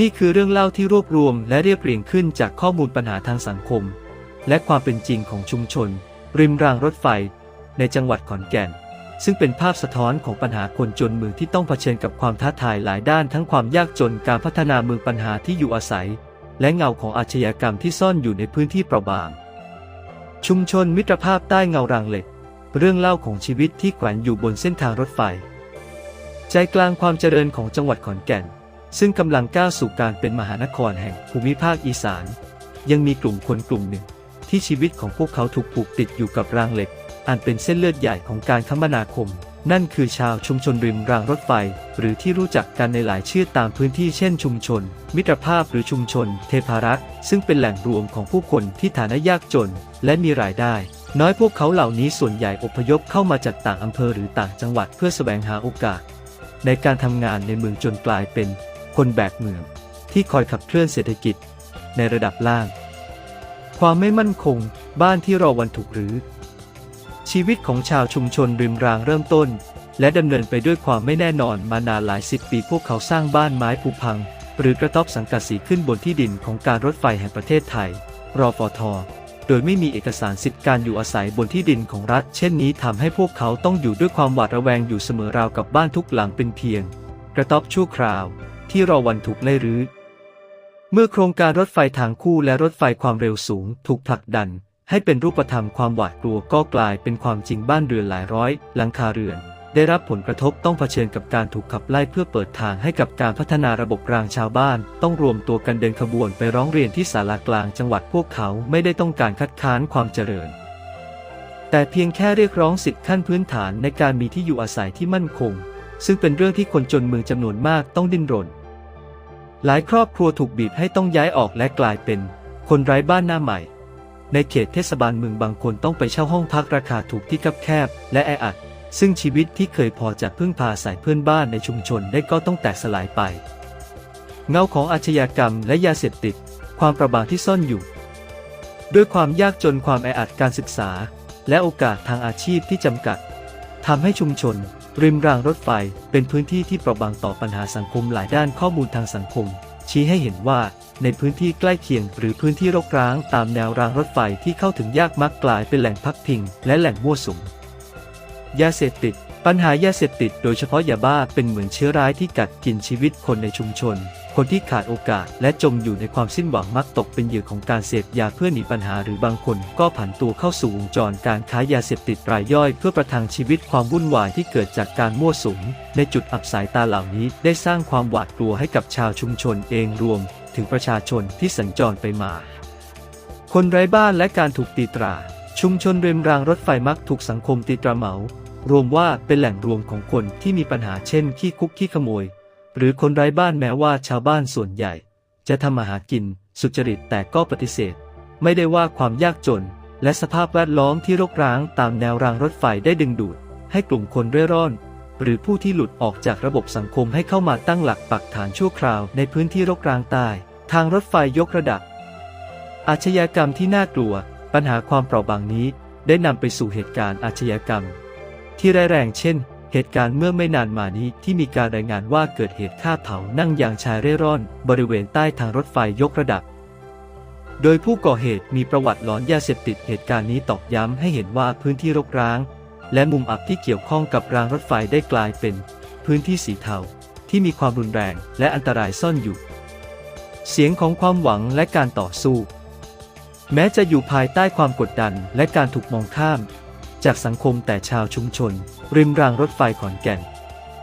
นี่คือเรื่องเล่าที่รวบรวมและเรียบเรียงขึ้นจากข้อมูลปัญหาทางสังคม และความเป็นจริงของชุมชน ริมรางรถไฟ ในจังหวัดขอนแก่น ซึ่งเป็นภาพสะท้อนของปัญหาคนจนเมืองที่ต้องเผชิญกับความท้าทายหลายด้านทั้งความยากจนการพัฒนาเมืองปัญหาที่อยู่อาศัย และเงาของอาชญากรรมที่ซ่อนอยู่ในพื้นที่เปราะบาง ชุมชนมิตรภาพใต้เงารางเหล็ก เรื่องเล่าของชีวิตที่แขวนอยู่บนเส้นทางรถไฟ ใจกลางความเจริญของจังหวัดขอนแก่น ซึ่งกำลังก้าวสู่การเป็นมหานครแห่งภูมิภาคอีสาน ยังมีกลุ่มคนกลุ่มหนึ่ง ที่ชีวิตของพวกเขาถูกผูกติดอยู่กับรางเหล็ก อันเป็นเส้นเลือดใหญ่ของการคมนาคม นั่นคือชาวชุมชนริมรางรถไฟ หรือที่รู้จักกันในหลายชื่อตามพื้นที่เช่นชุมชน มิตรภาพหรือชุมชน เทพารักษ์ซึ่งเป็นแหล่งรวมของผู้คนที่ฐานะยากจน และมีรายได้น้อยพวกเขาเหล่านี้ส่วนใหญ่อพยพเข้ามาจากต่างอำเภอหรือต่างจังหวัดเพื่อแสวงหาโอกาส ในการทำงานในเมืองจนกลายเป็น คนแบกเมืองที่คอยขับเคลื่อนเศรษฐกิจในระดับล่าง ความไม่มั่นคงบ้านที่รอวันถูกรื้อชีวิตของชาวชุมชนริมรางเริ่มต้น และดำเนินไปด้วยความไม่แน่นอนมานานหลายสิบปีพวกเขาสร้างบ้านไม้ผุพัง หรือกระต๊อบสังกะสีขึ้นบนที่ดินของการรถไฟแห่งประเทศไทย รอฟทโดยไม่มีเอกสารสิทธิการอยู่อาศัยบนที่ดินของรัฐ เช่นนี้ทำให้พวกเขาต้องอยู่ด้วยความหวาดระแวงอยู่เสมอราวกับบ้านทุกหลังเป็นเพียง กระต๊อบชั่วคราว ที่รอวันถูกไล่รื้อ เมื่อโครงการรถไฟทางคู่และรถไฟความเร็วสูงถูกผลักดัน ให้เป็นรูปธรรมความหวาดกลัวก็กลายเป็นความจริงบ้านเรือนหลายร้อย หลังคาเรือน ได้รับผลกระทบต้องเผชิญกับการถูกขับไล่เพื่อเปิดทางให้กับการพัฒนาระบบรางชาวบ้าน ต้องรวมตัวกันเดินขบวนไปร้องเรียนที่ศาลากลางจังหวัดพวกเขาไม่ได้ต้องการคัดค้านความเจริญแต่เพียงแค่เรียกร้องสิทธิขั้นพื้นฐานในการมีที่อยู่อาศัยที่มั่นคง ซึ่งเป็นเรื่องที่คนจนเมืองจำนวนมากต้องดิ้นรน หลายครอบครัวถูกบีบให้ต้องย้ายออกและกลายเป็น คนไร้บ้านหน้าใหม่ ในเขตเทศบาลเมืองบางคนต้องไปเช่าห้องพักราคาถูกที่คับแคบ และแออัด ซึ่งชีวิตที่เคยพอจะพึ่งพาอาศัยเพื่อนบ้านในชุมชนได้ก็ต้องแตกสลายไป เงาของอาชญากรรมและยาเสพติด ความประบาดที่ซ่อนอยู่ ด้วยความยากจนความแออัดการศึกษา และโอกาสทางอาชีพที่จำกัดทำให้ชุมชน ริมรางรถไฟเป็นพื้นที่ที่เปราะบางต่อปัญหาสังคมหลายด้านข้อมูลทางสังคม ชี้ให้เห็นว่า ในพื้นที่ใกล้เคียงหรือพื้นที่รกร้างตามแนวรางรถไฟที่เข้าถึงยากมักกลายเป็นแหล่งพักพิงและแหล่งมั่วสุมยาเสพติด ปัญหายาเสพติดโดยเฉพาะยาบ้าเป็นเหมือนเชื้อร้ายที่กัดกินชีวิตคนในชุมชน คนที่ขาดโอกาสและจมอยู่ในความสิ้นหวังมักตกเป็นเหยื่อของการเสพยาเพื่อหนีปัญหาหรือบางคนก็ผันตัวเข้าสู่วงจรการค้ายาเสพติดรายย่อย เพื่อประทังชีวิตความวุ่นวายที่เกิดจากการมั่วสุม ในจุดอับสายตาเหล่านี้ได้สร้างความหวาดกลัวให้กับชาวชุมชนเองรวม ถึงประชาชนที่สัญจรไปมา คนไร้บ้านและการถูกตีตราชุมชนเริมรางรถไฟมักถูกสังคมตีตราเหมา รวมว่าเป็นแหล่งรวมของคนที่มีปัญหาเช่นขี้คุกขี้ขโมย หรือคนไร้บ้านแม้ว่าชาวบ้านส่วนใหญ่ จะทำมาหากินสุจริตแต่ก็ปฏิเสธ ไม่ได้ว่าความยากจน และสภาพแวดล้อมที่รกร้างตามแนวรางรถไฟได้ดึงดูด ให้กลุ่มคนเร่ร่อน หรือผู้ที่หลุดออกจากระบบสังคมให้เข้ามาตั้งหลักปักฐานชั่วคราวในพื้นที่รกร้างใต้ทางรถไฟยกระดับ อาชญากรรมที่น่ากลัว ปัญหาความเปราะบางนี้ได้นำไปสู่เหตุการณ์อาชญากรรม ที่ร้ายแรงเช่น เหตุการณ์เมื่อไม่นานมานี้ที่มีการรายงานว่าเกิดเหตุฆ่าเผานั่งยางชายเร่ร่อน บริเวณใต้ทางรถไฟยกระดับ โดยผู้ก่อเหตุมีประวัติหลอนยาเสพติดเหตุการณ์นี้ตอกย้ำให้เห็นว่าพื้นที่รกร้าง และมุมอับที่เกี่ยวข้องกับรางรถไฟได้กลายเป็น พื้นที่สีเทาที่มีความรุนแรงและอันตรายซ่อนอยู่ เสียงของความหวังและการต่อสู้ แม้จะอยู่ภายใต้ความกดดันและการถูกมองข้าม จากสังคมแต่ชาวชุมชน ริมรางรถไฟขอนแก่น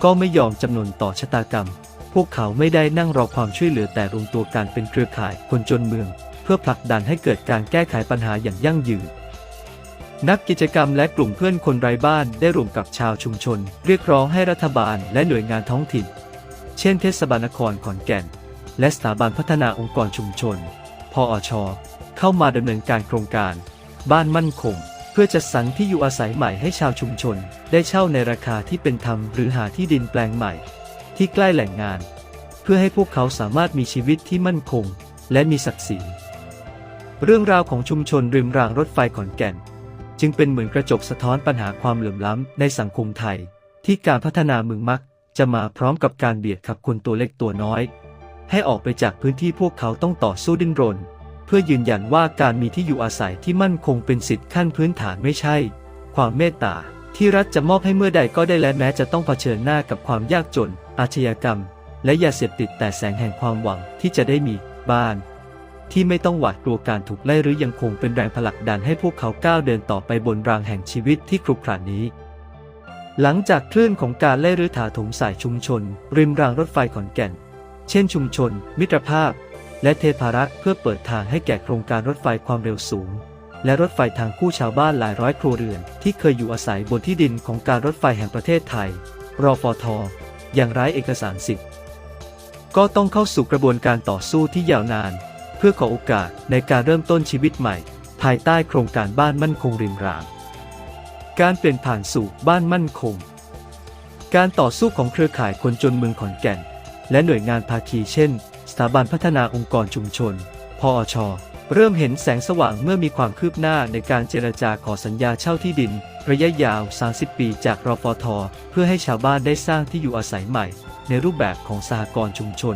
ก็ไม่ยอมจำนนต่อชะตากรรม พวกเขาไม่ได้นั่งรอความช่วยเหลือแต่รวมตัวกันเป็นเครือข่ายคนจนเมือง เพื่อผลักดันให้เกิดการแก้ไขปัญหาอย่างยั่งยืนนักกิจกรรมและกลุ่มเพื่อนคนไร้บ้านได้รวมกับชาวชุมชน เรียกร้องให้รัฐบาลและหน่วยงานท้องถิ่น เช่นเทศบาลนครขอนแก่น และสถาบันพัฒนาองค์กรชุมชน พออช เข้ามาดำเนินการโครงการ บ้านมั่นคง เพื่อจัดสรรที่อยู่อาศัยใหม่ให้ชาวชุมชน ได้เช่าในราคาที่เป็นธรรมหรือหาที่ดินแปลงใหม่ ที่ใกล้แหล่งงาน เพื่อให้พวกเขาสามารถมีชีวิตที่มั่นคง และมีศักดิ์ศรีเรื่องราวของชุมชนริมรางรถไฟขอนแก่น จึงเป็นเหมือนกระจกสะท้อนปัญหาความเหลื่อมล้ำในสังคมไทย ที่การพัฒนาเมืองมัก จะมาพร้อมกับการเบียดขับคนตัวเล็กตัวน้อย ให้ออกไปจากพื้นที่พวกเขาต้องต่อสู้ดิ้นรน พื่อยืนยันว่าการมีที่อยู่อาศัยที่มั่นคงเป็นสิทธิขั้นพื้นฐานไม่ใช่ ความเมตตาที่รัฐจะมอบให้เมื่อใดก็ได้และแม้จะต้องเผชิญหน้ากับความยากจน อาชญากรรม และยาเสพติดแต่แสงแห่งความหวังที่จะได้มีบ้าน ที่ไม่ต้องหวาดกลัวการถูกไล่หรือยังคงเป็นแรงผลักดันให้พวกเขาก้าวเดินต่อไปบนรางแห่งชีวิตที่ครุขระนี้ หลังจากคลื่นของการไล่รื้อถาถมสายชุมชน ริมรางรถไฟขอนแก่น เช่นชุมชน มิตรภาพ และเทพารักษ์เพื่อเปิดทางให้แก่โครงการรถไฟความเร็วสูง และรถไฟทางคู่ชาวบ้านหลายร้อยครัวเรือน ที่เคยอยู่อาศัยบนที่ดินของการรถไฟแห่งประเทศไทย รอฟทอย่างไร้เอกสารสิทธิ์ ก็ต้องเข้าสู่กระบวนการต่อสู้ที่ยาวนาน เพื่อขอโอกาสในการเริ่มต้นชีวิตใหม่ ภายใต้โครงการบ้านมั่นคงริมราง การเปลี่ยนผ่านสู่บ้านมั่นคง การต่อสู้ของเครือข่ายคนจนเมืองขอนแก่น และหน่วยงานภาคีเช่นาบันพัฒนาองค์กรชุมชน พอช เริ่มเห็นแสงสว่างเมื่อมีความคืบหน้าในการเจรจาขอสัญญาเช่าที่ดิน ระยะยาว 30 ปีจากรฟท เพื่อให้ชาวบ้านได้สร้างที่อยู่อาศัยใหม่ ในรูปแบบของสหกรณ์ชุมชน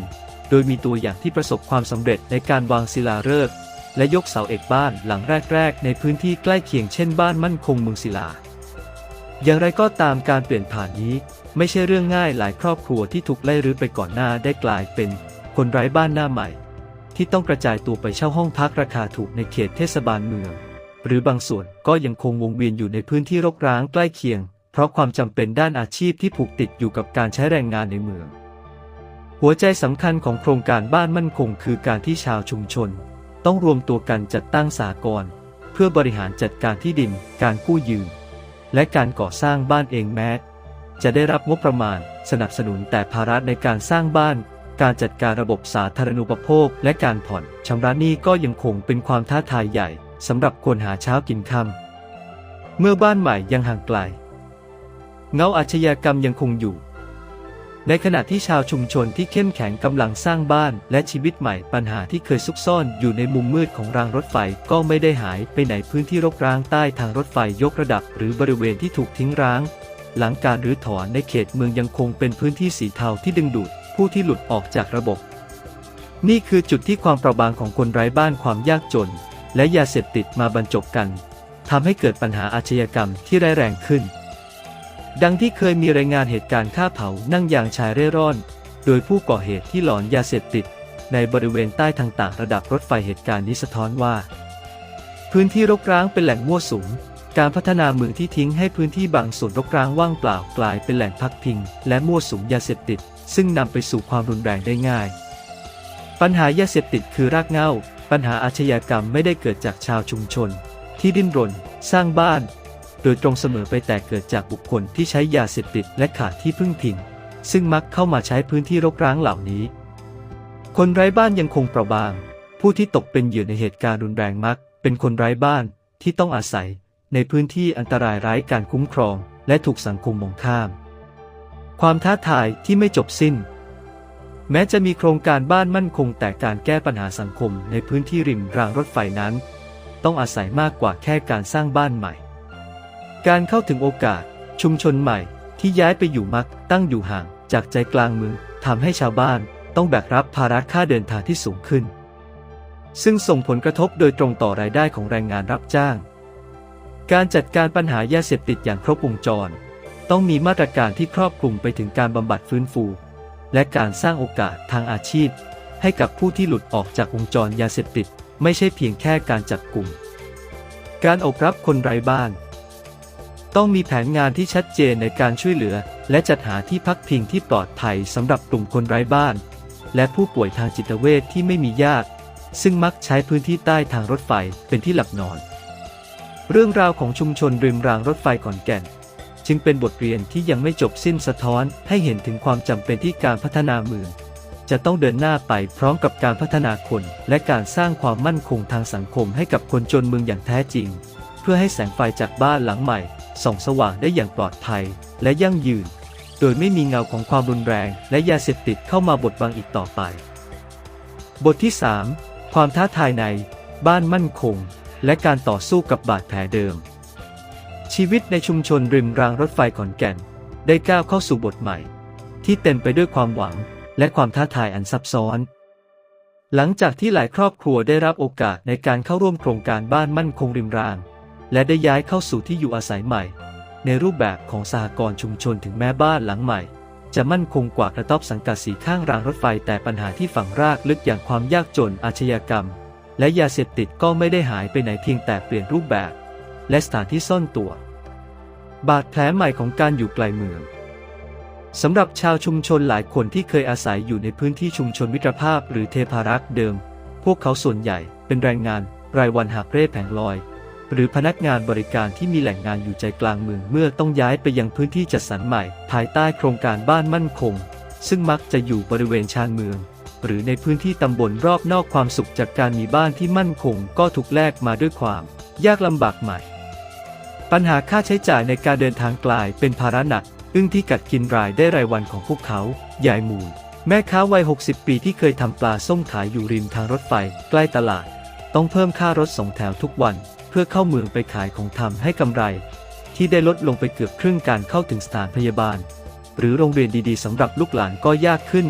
โดยมีตัวอย่างที่ประสบความสำเร็จในการวางศิลาฤกษ์และยกเสาเอกบ้านหลังแรก ๆ ในพื้นที่ใกล้เคียงเช่นบ้านมั่นคงเมืองศิลา อย่างไรก็ตามการเปลี่ยนผ่านนี้ ไม่ใช่เรื่องง่ายหลายครอบครัวที่ถูกไล่รื้อไปก่อนหน้าได้กลายเป็น คนไร้บ้านหน้าใหม่ ที่ต้องกระจายตัวไปเช่าห้องพักราคาถูกในเขตเทศบาลเมือง หรือบางส่วนก็ยังคงวงเวียนอยู่ในพื้นที่รกร้างใกล้เคียง เพราะความจำเป็นด้านอาชีพที่ผูกติดอยู่กับการใช้แรงงานในเมือง หัวใจสำคัญของโครงการบ้านมั่นคงคือการที่ชาวชุมชน ต้องรวมตัวกันจัดตั้งสากลเพื่อบริหารจัดการที่ดิน การกู้ยืม และการก่อสร้างบ้านเองแม้ จะได้รับงบประมาณสนับสนุนแต่ภาระในการสร้างบ้าน การจัดการระบบสาธารณูปโภค และการผ่อนชำระหนี้ก็ยังคงเป็นความท้าทายใหญ่สำหรับคนหาเช้ากินค่ำเมื่อบ้านใหม่ยังห่างไกล เงาอาชญากรรมยังคงอยู่ ในขณะที่ชาวชุมชนที่เข้มแข็งกำลังสร้างบ้าน และชีวิตใหม่ปัญหาที่เคยซุกซ่อนอยู่ในมุมมืดของรางรถไฟก็ไม่ได้หายไปไหนพื้นที่รกร้างใต้ทางรถไฟยกระดับ หรือบริเวณที่ถูกทิ้งร้าง หลังการรื้อถอนในเขตเมืองยังคงเป็นพื้นที่สีเทาที่ดึงดูด ผู้ที่หลุดออกจากระบบ นี่คือจุดที่ความเปราะบางของคนไร้บ้านความยากจน และยาเสพติดมาบรรจบกันทำให้เกิดปัญหาอาชญากรรมที่ร้ายแรงขึ้น ดังที่เคยมีรายงานเหตุการณ์ฆ่าเผานั่งยางชายเร่ร่อน โดยผู้ก่อเหตุที่หลอนยาเสพติด ในบริเวณใต้ทางต่างระดับรถไฟเหตุการณ์นี้สะท้อนว่า พื้นที่รกร้างเป็นแหล่งมั่วสุม การพัฒนาเมืองที่ทิ้งให้พื้นที่บางส่วนรกร้างว่างเปล่ากลายเป็นแหล่งพักพิง และมั่วสุมยาเสพติด ซึ่งนำไปสู่ความรุนแรงได้ง่าย ปัญหายาเสพติดคือรากเหง้า ปัญหาอาชญากรรมไม่ได้เกิดจากชาวชุมชน ที่ดิ้นรน สร้างบ้าน โดยตรงเสมอไปแต่เกิดจากบุคคลที่ใช้ยาเสพติดและขาดที่พึ่งพิง ซึ่งมักเข้ามาใช้พื้นที่รกร้างเหล่านี้ คนไร้บ้านยังคงเปราะบาง ผู้ที่ตกเป็นเหยื่อในเหตุการณ์รุนแรงมัก เป็นคนไร้บ้านที่ต้องอาศัย ในพื้นที่อันตรายร้ายการคุ้มครอง และถูกสังคมมองข้าม ความท้าทายที่ไม่จบสิ้น แม้จะมีโครงการบ้านมั่นคงแต่การแก้ปัญหาสังคมในพื้นที่ริมรางรถไฟนั้น ต้องอาศัยมากกว่าแค่การสร้างบ้านใหม่ การเข้าถึงโอกาส ชุมชนใหม่ที่ย้ายไปอยู่มักตั้งอยู่ห่างจากใจกลางเมืองทำให้ชาวบ้านต้องแบกรับภาระค่าเดินทางที่สูงขึ้น ซึ่งส่งผลกระทบโดยตรงต่อรายได้ของแรงงานรับจ้าง การจัดการปัญหายาเสพติดอย่างครบวงจร ต้องมีมาตรการที่ครอบคลุมไปถึงการบำบัดฟื้นฟู และการสร้างโอกาสทางอาชีพ ให้กับผู้ที่หลุดออกจากวงจรยาเสพติด ไม่ใช่เพียงแค่การจับกลุ่ม การอบรับคนไร้บ้าน ต้องมีแผนงานที่ชัดเจนในการช่วยเหลือ และจัดหาที่พักพิงที่ปลอดภัยสำหรับกลุ่มคนไร้บ้าน และผู้ป่วยทางจิตเวชที่ไม่มีญาติ ซึ่งมักใช้พื้นที่ใต้ทางรถไฟเป็นที่หลับนอน เรื่องราวของชุมชนริมรางรถไฟขอนแก่น จึงเป็นบทเรียนที่ยังไม่จบสิ้นสะท้อนให้เห็นถึงความจำเป็นที่การพัฒนาเมือง จะต้องเดินหน้าไปพร้อมกับการพัฒนาคน และการสร้างความมั่นคงทางสังคมให้กับคนจนเมืองอย่างแท้จริง เพื่อให้แสงไฟจากบ้านหลังใหม่ ส่องสว่างได้อย่างปลอดภัยและยั่งยืน โดยไม่มีเงาของความรุนแรง และยาเสพติดเข้ามาบดบังอีกต่อไป บทที่ 3 ความท้าทายใน บ้านมั่นคง และการต่อสู้กับบาดแผลเดิม ชีวิตในชุมชนริมรางรถไฟขอนแก่น ได้ก้าวเข้าสู่บทใหม่ ที่เต็มไปด้วยความหวังและความท้าทายอันซับซ้อน หลังจากที่หลายครอบครัวได้รับโอกาสในการเข้าร่วมโครงการบ้านมั่นคงริมราง และได้ย้ายเข้าสู่ที่อยู่อาศัยใหม่ ในรูปแบบของสหกรณ์ชุมชนถึงแม้บ้านหลังใหม่ จะมั่นคงกว่ากระต๊อบสังกะสีข้างรางรถไฟแต่ปัญหาที่ฝังรากลึกอย่างความยากจนอาชญากรรม และยาเสพติดก็ไม่ได้หายไปไหนเพียงแต่เปลี่ยนรูปแบบ และสถานที่ซ่อนตัว บาดแผลใหม่ของการอยู่ไกลเมืองสำหรับชาวชุมชนหลายคนที่เคยอาศัยอยู่ในพื้นที่ชุมชนมิตรภาพหรือเทพารักษ์เดิม พวกเขาส่วนใหญ่เป็นแรงงาน รายวันหาบเร่แผงลอย หรือพนักงานบริการที่มีแหล่งงานอยู่ใจกลางเมืองเมื่อต้องย้ายไปยังพื้นที่จัดสรรใหม่ ภายใต้โครงการบ้านมั่นคง ซึ่งมักจะอยู่บริเวณชานเมือง หรือในพื้นที่ตำบลรอบนอกความสุขจากการมีบ้านที่มั่นคงก็ถูกแลกมาด้วยความ ยากลำบากใหม่ ปัญหาค่าใช้จ่ายในการเดินทางกลายเป็นภาระหนัก อึ้งที่กัดกินรายได้รายวันของพวกเขายายมูล แม่ค้าวัย 60 ปีที่เคยทำปลาส้มขายอยู่ริมทางรถไฟใกล้ตลาด ต้องเพิ่มค่ารถสองแถวทุกวัน เพื่อเข้าเมืองไปขายของทำให้กำไร ที่ได้ลดลงไปเกือบครึ่งการเข้าถึงสถานพยาบาล หรือโรงเรียนดีๆสำหรับลูกหลานก็ยากขึ้น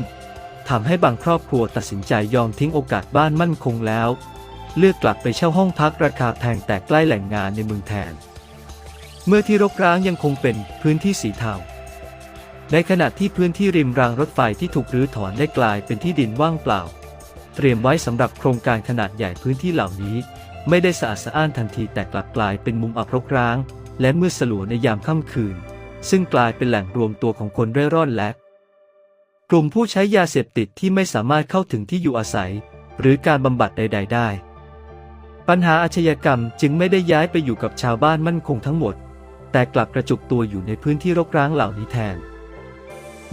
ทำให้บางครอบครัวตัดสินใจยอมทิ้งโอกาสบ้านมั่นคงแล้ว เลือกกลับไปเช่าห้องพักราคาแพงแต่ใกล้แหล่งงานในเมืองแทน เมื่อที่รกร้างยังคงเป็นพื้นที่สีเทาในขณะที่พื้นที่ริมรางรถไฟที่ถูกรื้อถอนได้กลายเป็นที่ดินว่างเปล่า เตรียมไว้สำหรับโครงการขนาดใหญ่พื้นที่เหล่านี้ ไม่ได้สะอาดสะอ้านทันทีแต่กลับกลายเป็นมุมอับรกร้าง และมืดสลัวในยามค่ำคืน ซึ่งกลายเป็นแหล่งรวมตัวของคนเร่ร่อนและ กลุ่มผู้ใช้ยาเสพติดที่ไม่สามารถเข้าถึงที่อยู่อาศัย หรือการบำบัดใด ๆ ได้ ปัญหาอาชญากรรมจึงไม่ได้ย้ายไปอยู่กับชาวบ้านมั่นคงทั้งหมด แต่กลับกระจุกตัวอยู่ในพื้นที่รกร้างเหล่านี้แทน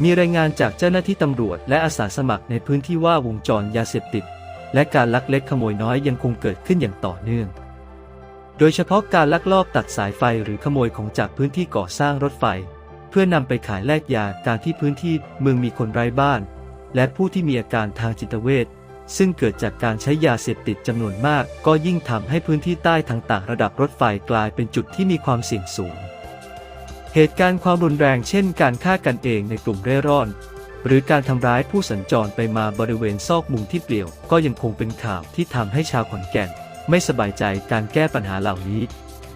มีรายงานจากเจ้าหน้าที่ตำรวจและอาสาสมัครในพื้นที่ว่าวงจรยาเสพติด และการลักเล็กขโมยน้อยยังคงเกิดขึ้นอย่างต่อเนื่อง โดยเฉพาะการลักลอบตัดสายไฟหรือขโมยของจากพื้นที่ก่อสร้างรถไฟ เพื่อนำไปขายแลกยาการที่พื้นที่เมืองมีคนไร้บ้าน และผู้ที่มีอาการทางจิตเวชซึ่งเกิดจากการใช้ยาเสพติดจำนวนมาก ก็ยิ่งทำให้พื้นที่ใต้ทางต่างระดับรถไฟกลายเป็นจุดที่มีความเสี่ยงสูง เหตุการณ์ความรุนแรงเช่น การฆ่ากันเองในกลุ่มเร่ร่อน หรือการทำร้ายผู้สัญจรไปมาบริเวณซอกมุมที่เปลี่ยว ก็ยังคงเป็นข่าวที่ทำให้ชาวขอนแก่น ไม่สบายใจการแก้ปัญหาเหล่านี้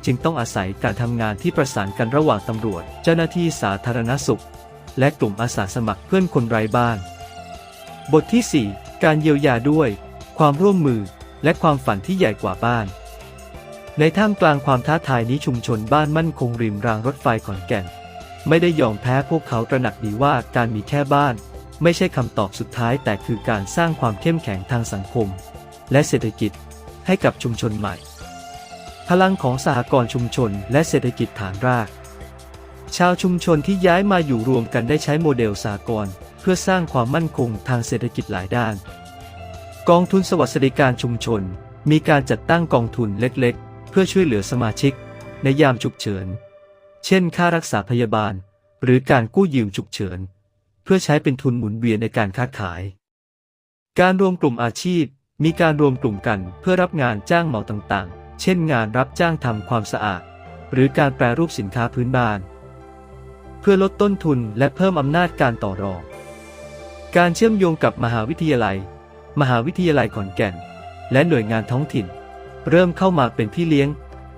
จึงต้องอาศัยการทำงานที่ประสานกันระหว่างตำรวจ เจ้าหน้าที่สาธารณสุข และกลุ่มอาสาสมัครเพื่อนคนไร้บ้าน บทที่ 4 การเยียวยาด้วย ความร่วมมือและความฝันที่ใหญ่กว่าบ้าน ในท่ามกลางความท้าทายนี้ชุมชนบ้านมั่นคงริมรางรถไฟขอนแก่น ไม่ได้ยอมแพ้พวกเขาตระหนักดีว่าการมีแค่บ้าน ไม่ใช่คำตอบสุดท้าย แต่คือการสร้างความเข้มแข็งทางสังคม และเศรษฐกิจให้กับชุมชนใหม่ พลังของสหกรณ์ชุมชน และเศรษฐกิจฐานราก ชาวชุมชนที่ย้ายมาอยู่รวมกันได้ใช้โมเดลสหกรณ์เพื่อสร้างความมั่นคงทางเศรษฐกิจหลายด้าน กองทุนสวัสดิการชุมชน มีการจัดตั้งกองทุนเล็กๆ เพื่อช่วยเหลือสมาชิก ในยามฉุกเฉิน เช่น ค่ารักษาพยาบาล หรือการกู้ยืมฉุกเฉิน เพื่อใช้เป็นทุนหมุนเวียนในการค้าขาย การรวมกลุ่มอาชีพมีการรวมกลุ่มกันเพื่อรับงานจ้างเหมาต่างๆ เช่นงานรับจ้างทำความสะอาด หรือการแปรรูปสินค้าพื้นบ้าน เพื่อลดต้นทุนและเพิ่มอำนาจการต่อรอง การเชื่อมโยงกับมหาวิทยาลัย มหาวิทยาลัยขอนแก่น และหน่วยงานท้องถิ่น เริ่มเข้ามาเป็นพี่เลี้ยง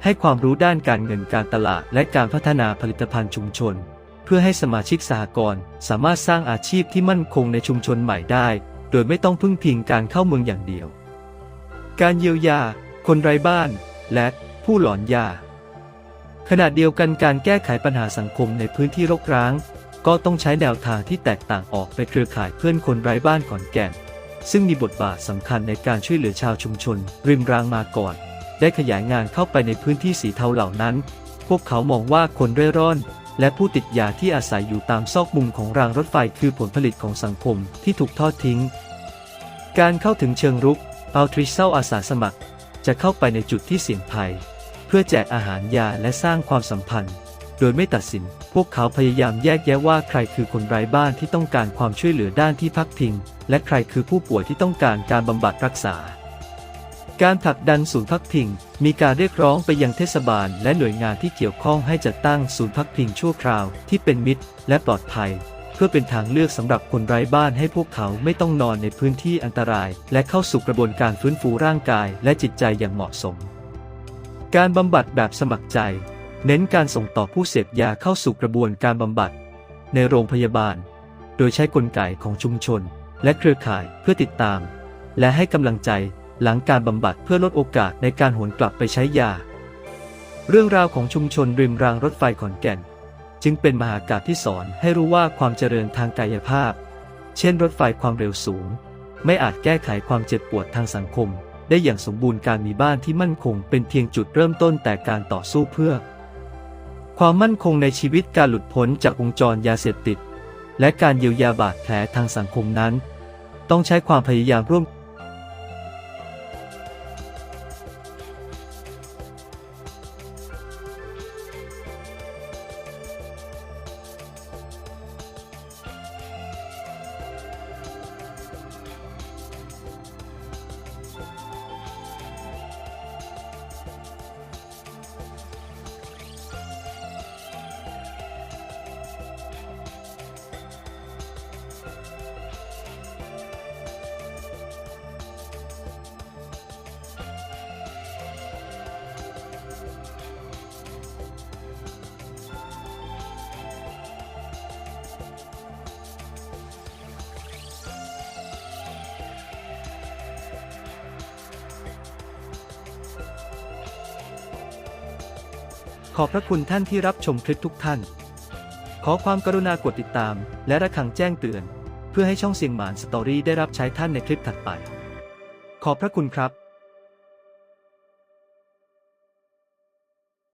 ให้ความรู้ด้านการเงินการตลาด และการพัฒนาผลิตภัณฑ์ชุมชน เพื่อให้สมาชิกสหกรณ์สามารถสร้างอาชีพที่มั่นคงในชุมชนใหม่ได้ โดยไม่ต้องพึ่งพิงการเข้าเมืองอย่างเดียว การเยียวยา คนไร้บ้าน และผู้หลอนยา ขณะเดียวกันการแก้ไขปัญหาสังคมในพื้นที่รกร้าง ก็ต้องใช้แนวทางที่แตกต่างออกไปเครือข่ายเพื่อนคนไร้บ้านขอนแก่น ซึ่งมีบทบาทสำคัญในการช่วยเหลือชาวชุมชน ริมรางมาก่อน ได้ขยายงานเข้าไปในพื้นที่สีเทาเหล่านั้น พวกเขามองว่าคนเร่ร่อนและผู้ติดยาที่อาศัยอยู่ตามซอกมุมของรางรถไฟคือผลผลิตของสังคมที่ถูกทอดทิ้ง การเข้าถึงเชิงรุกเอาทริเซลอาสาสมัคร จะเข้าไปในจุดที่เสี่ยงภัย เพื่อแจกอาหารยาและสร้างความสัมพันธ์ โดยไม่ตัดสิน พวกเขาพยายามแยกแยะว่าใครคือคนไร้บ้านที่ต้องการความช่วยเหลือด้านที่พักพิง และใครคือผู้ป่วยที่ต้องการการบำบัดรักษา การผลักดันศูนย์พักพิง มีการเรียกร้องไปยังเทศบาล และหน่วยงานที่เกี่ยวข้องให้จัดตั้งศูนย์พักพิงชั่วคราวที่เป็นมิตร และปลอดภัย พื่อเป็นทางเลือกสำหรับคนไร้บ้านให้พวกเขาไม่ต้องนอนในพื้นที่อันตราย และเข้าสู่กระบวนการฟื้นฟูร่างกายและจิตใจอย่างเหมาะสม การบำบัดแบบสมัครใจ เน้นการส่งต่อผู้เสพยาเข้าสู่กระบวนการบำบัด ในโรงพยาบาล โดยใช้กลไกของชุมชน และเครือข่ายเพื่อติดตาม และให้กำลังใจหลังการบำบัดเพื่อลดโอกาสในการหวนกลับไปใช้ยา เรื่องราวของชุมชนริมรางรถไฟขอนแก่น จึงเป็นมหากาพย์ที่สอนให้รู้ว่าความเจริญทางกายภาพ เช่นรถไฟความเร็วสูง ไม่อาจแก้ไขความเจ็บปวดทางสังคม ได้อย่างสมบูรณ์การมีบ้านที่มั่นคง เป็นเพียงจุดเริ่มต้นแต่การต่อสู้เพื่อ ความมั่นคงในชีวิตการหลุดพ้นจากวงจรยาเสพติด และการเยียวยาบาดแผลทางสังคมนั้น ต้องใช้ความพยายามร่วม ขอบพระคุณท่านที่รับชมคลิปทุกท่าน ขอความกรุณากดติดตาม และระฆังแจ้งเตือน เพื่อให้ช่องเสียงหมานสตอรี่ได้รับใช้ท่านในคลิปถัดไป ขอบพระคุณครับ